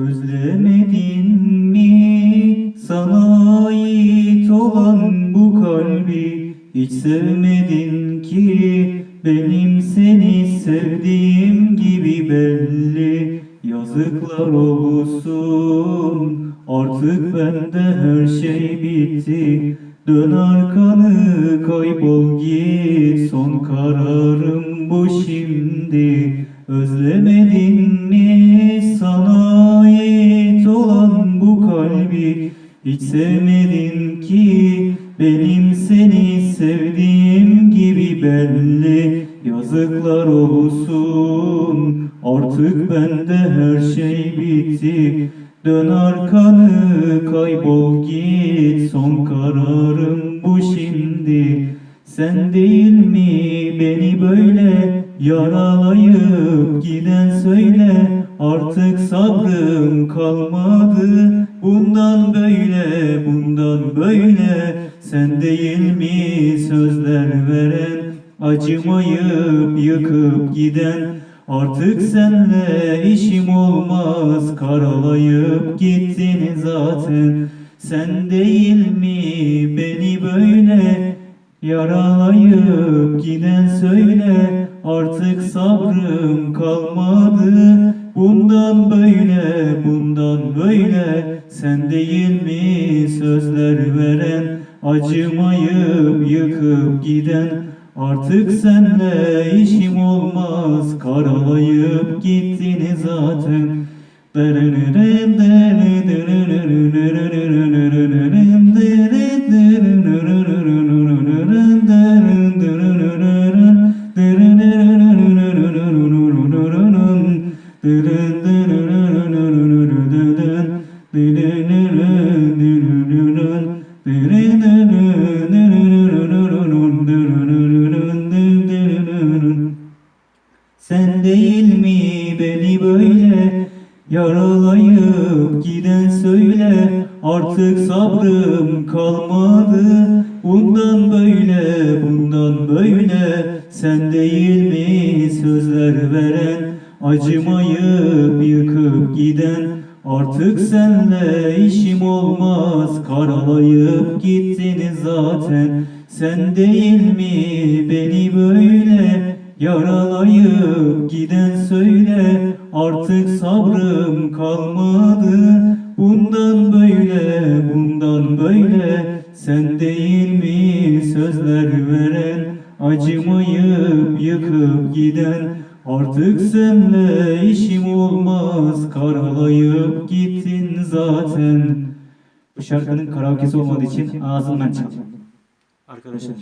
Özlemedin mi? Sana ait olan bu kalbi Hiç sevmedin ki. Benim seni sevdiğim gibi belli. Yazıklar olsun. Artık bende her şey bitti. Dön arkanı kaybol git. Son kararım bu şimdi. Özlemedin mi kalbi. Hiç sevmedin ki benim seni sevdiğim gibi belli. Yazıklar olsun artık bende her şey bitti. Dön arkanı kaybol git. Son kararım bu şimdi. Sen değil mi beni böyle yaralayıp giden? Söyle Artık sabrım kalmadı bundan böyle bundan böyle Sen değil mi sözler veren acımayıp yıkıp giden? Artık senle işim olmaz karalayıp gittin zaten. Sen değil mi beni böyle yaralayıp giden? Söyle Artık sabrım kalmadı bundan böyle bundan böyle Sen değil mi sözler veren acımayıp yıkıp giden? Artık senle işim olmaz karalayıp gittin zaten Sen değil mi beni böyle yaralayıp giden söyle Artık sabrım kalmadı. Bundan böyle bundan böyle. Sen değil mi sözler veren acımayıp yıkıp giden Artık senle işim olmaz. Karalayıp gittin zaten Sen değil mi beni böyle? Yaralayıp giden söyle artık sabrım kalmadı. Bundan böyle bundan böyle sen değil mi sözler veren Acımayıp yıkıp giden artık senle işim olmaz. Karalayıp gittin zaten. Bu şarkının karaoke'si olmadığı için ağzımdan çaldım. Arkadaşlar